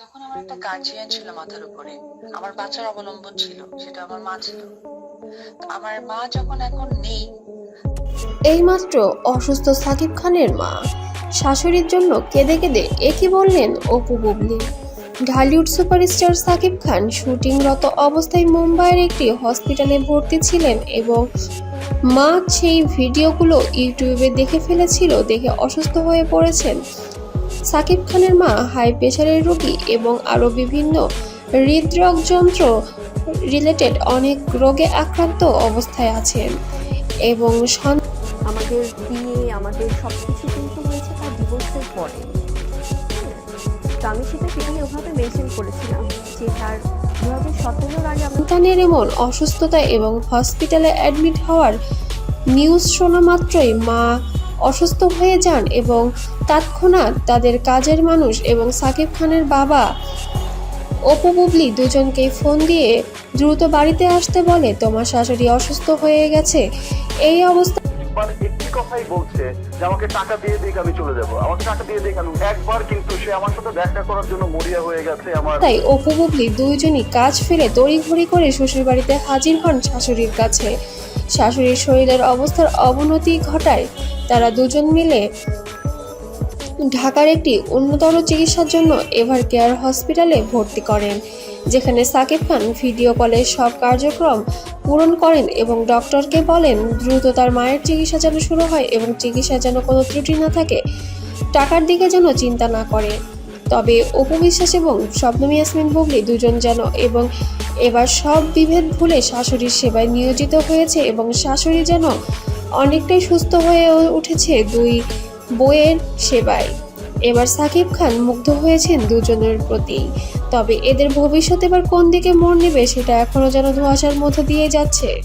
তখন আমার একটা গার্জিয়ান ছিল মাথার উপরে। আমার বাচ্চার অবলম্বন ছিল, সেটা আমার মা ছিল। আমার মা যখন এখন নেই, এইমাত্র অসুস্থ সাকিব খানের মা। শাশুড়ির জন্য কেঁদে কেঁদে একই বললেন, অপু বুবলি, ঢালিউড সুপারস্টার সাকিব খান শুটিংরত অবস্থায় মুম্বাইয়ের একটি হসপিটালে ভর্তি ছিলেন এবং মা সেই ভিডিওগুলো ইউটিউবে দেখে ফেলেছিল, দেখে অসুস্থ হয়ে পড়েছেন। সাকিব খানের মা হাই প্রেশারের রোগী এবং আরও বিভিন্ন হৃদরোগ যন্ত্র রিলেটেড অনেক রোগে আক্রান্ত অবস্থায় আছেন এবং আমাদের বিয়ে আমাদের সব কিছু কিন্তু হয়েছে তার ডিভোর্সের পরে। তো আমি সেটা সেখানে ওভাবে মেনশন করেছিলাম যে তার দু হাজার সতেরোর আগে সন্তানের এমন অসুস্থতা এবং হসপিটালে অ্যাডমিট হওয়ার নিউজ শোনা মাত্রই মা অসুস্থ হয়ে যান এবং তৎক্ষণাৎ তাদের কাজের মানুষ এবং সাকিব খানের বাবা অপু বুবলি দুজনকে ফোন দিয়ে দ্রুত বাড়িতে আসতে বলে তোমার শাশুড়ি অসুস্থ হয়ে গেছে। এই অবস্থা একটি কথাই বলছে যে আমাকে টাকা দিয়ে দিক আমি চলে যাব। আমাকে টাকা দিয়ে দিক আমি একবার কিন্তু সে আমার সাথে দেখা করার জন্য মরিয়া হয়ে গেছে আমার তাই অপু বুবলি দুইজনই কাজ ফেলে তড়িঘড়ি করে শ্বশুর বাড়িতে হাজির হন শাশুড়ির কাছে। শাশুড়ির শরীরের অবস্থার অবনতি ঘটায়। তারা দুজন মিলে ঢাকার একটি উন্নতর চিকিৎসার জন্য এভার কেয়ার হসপিটালে ভর্তি করেন, যেখানে সাকিব খান ভিডিও কলে সব কার্যক্রম পূরণ করেন এবং ডক্টরকে বলেন, দ্রুত তার মায়ের চিকিৎসা যেন শুরু হয় এবং চিকিৎসা যেন কোনো ত্রুটি না থাকে, টাকার দিকে যেন চিন্তা না করে। তবে অপু বিশ্বাস এবং শবনম ইয়াসমিন বুবলি দুজন যেন এবং এবার সব বিভেদ ভুলে শাশুড়ির সেবায় নিয়োজিত হয়েছে এবং শাশুড়ি যেন অনেকটাই সুস্থ হয়ে উঠেছে দুই বইয়ের সেবায়। এবার সাকিব খান মুগ্ধ হয়েছেন দুজনের প্রতি। তবে এদের ভবিষ্যৎ এবার কোন দিকে মোড় নেবে সেটা এখনও যেন ধোঁয়াশার মধ্য দিয়ে যাচ্ছে।